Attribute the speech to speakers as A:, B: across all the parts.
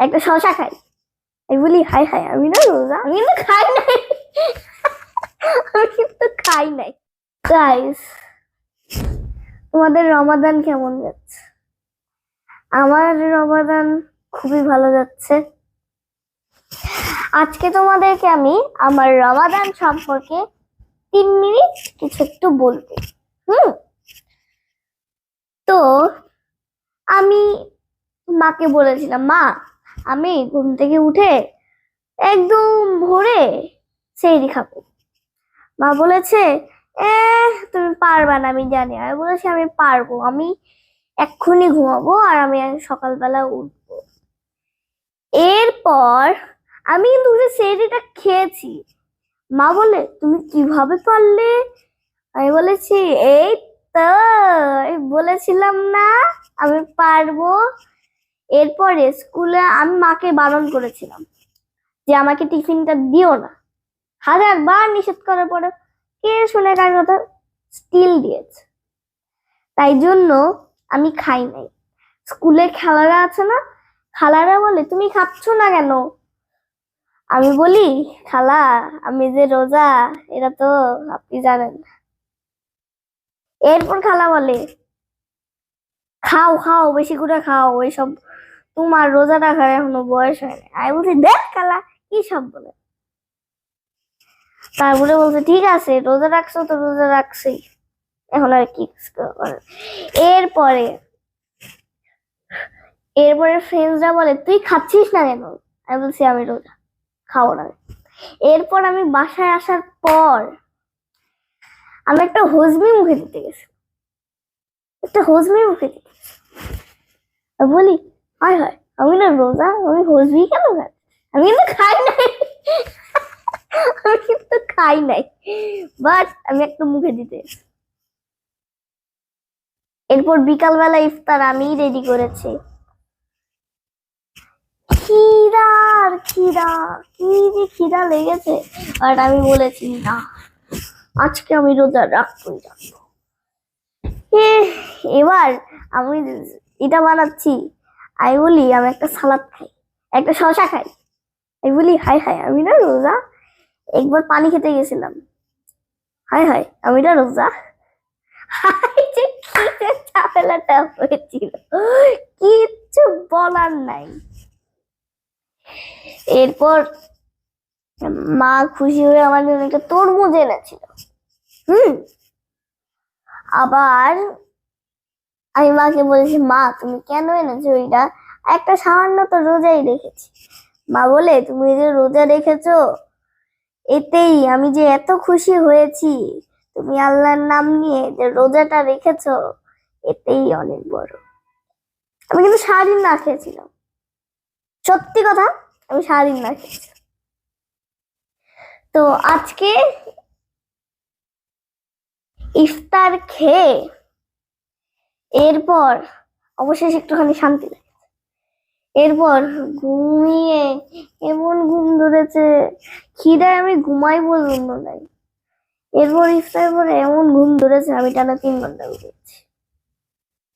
A: একটা শশা খাই। আমি বলি হাই হাই আমি না রোজা, আমি কিন্তু খাই নাই। আমি কিন্তু খাই নাই। গাইস তোমাদের রমাদান কেমন যাচ্ছে? আমার রমাদান খুবই ভালো যাচ্ছে। আজকে তোমাদেরকে আমি আমার রমাদান সম্পর্কে তিন মিনিট কিছু একটু বলব। হুম? তো আমি মাকে বলেছিলাম, মা আমি ঘুম থেকে উঠে একদম ভোরে সেইরি খাব। মা বলেছে তুমি পারবা না, আমি জানি। আমি বলেছি, আমি পারব। আমি এক্ষুনি ঘুমাবো আর আমি সকালবেলা উঠবো। এরপর আমি কিন্তু সেইরিটা খেয়েছি। মা বলে, তুমি কীভাবে পারলে? আমি বলেছি, এই তো বলেছিলাম না, আমি পারব। এরপরে স্কুলে আমি মাকে বারণ করেছিলাম যে আমাকে টিফিনটা দিও না। হাজার বার নিষেধ করার পরে কে শুনে কার কথা? স্টিল দিয়েছে। তাই জন্য আমি খাই নাই। স্কুলে খালারা আছে না? খালারা বলে, তুমি খাচ্ছ না কেন? আমি বলি, খালা, আমি যে রোজা, এটা তো আপনি জানেন না। এরপর খালা বলে, খাও খাও, বেশি করে খাও, ওইসব তোমার রোজা রাখার এখনও বয়স হয়নি। আমি বলছি, দেখ কালা, কি সব বলে? তারপরে বলছে, ঠিক আছে, রোজা রাখছো তো রোজা রাখছি। এখন আর কি এরপরে এরপরে ফ্রেন্ডসরা বলে, তুই খাচ্ছিস না কেন? আমি বলছি, আমি রোজা খাও না। এরপর আমি বাসায় আসার পর আমি একটা হজমি মুখে দিতে গেছি। একটা হজমি মুখে দিতে। বলি হয় হয়। আমি না রোজা, আমি হজমি কেন খাই? আমি কিন্তু খাই নাই। আমি কিন্তু খাই নাই। বাট আমি একটা মুখে দিতে। এরপর বিকালবেলা ইফতার আমি রেডি করেছি। খিদার খিদা। কি যে খিদা লেগেছে। আর আমি বলেছি, না, আজকে আমি রোজা রাখবই রাখব এবার আমি এটা বানাচ্ছি। আমি বলি, আমি একটা সালাদ খাই। একটা শশা খাই। আমি বলি হাই হাই আমি না রোজা একবার পানি খেতে গেছিলাম। হাই হাই আমি না রোজা যে কি কিচ্ছু বলার নাই। এরপর মা খুশি হয়ে আমার জন্য একটা তরমুজ এনেছিল। হুম? আবার আমি মাকে বলেছি, মা, তুমি কেন এনেছো ওইটা একটা সামান্য তো রোজাই রেখেছি। মা বলে, তুমি যে রোজা রেখেছো, এতেই আমি যে এত খুশি হয়েছি। তুমি আল্লাহর নাম নিয়ে যে রোজাটা রেখেছো, এতেই অনেক বড়। আমি কিন্তু সারাদিন না খেয়েছিলাম। সত্যি কথা, আমি সারাদিন না খেয়েছি তো আজকে ইফতার খেয়ে এরপর অবশেষে একটুখানি শান্তি লাগে এরপর ঘুমিয়ে এমন ঘুম ধরেছে, খিদায় আমি ঘুমাই পর্যন্ত নাই। এরপর ইফতার পরে এমন ঘুম ধরেছে, আমি টানা তিন ঘণ্টা ঘুমিয়েছি।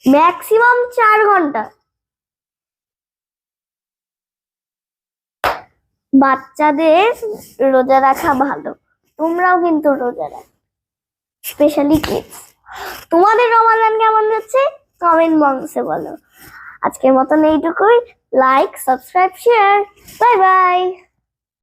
A: ম্যাক্সিমাম চার ঘণ্টা। বাচ্চাদের রোজা রাখা ভালো, তোমরাও কিন্তু রোজা রাখো। স্পেশালি কিডস তোমাদের রমাদান কেমন যাচ্ছে কমেন্ট বক্সে বলো। আজকের মতন এইটুকুই। Like subscribe share bye bye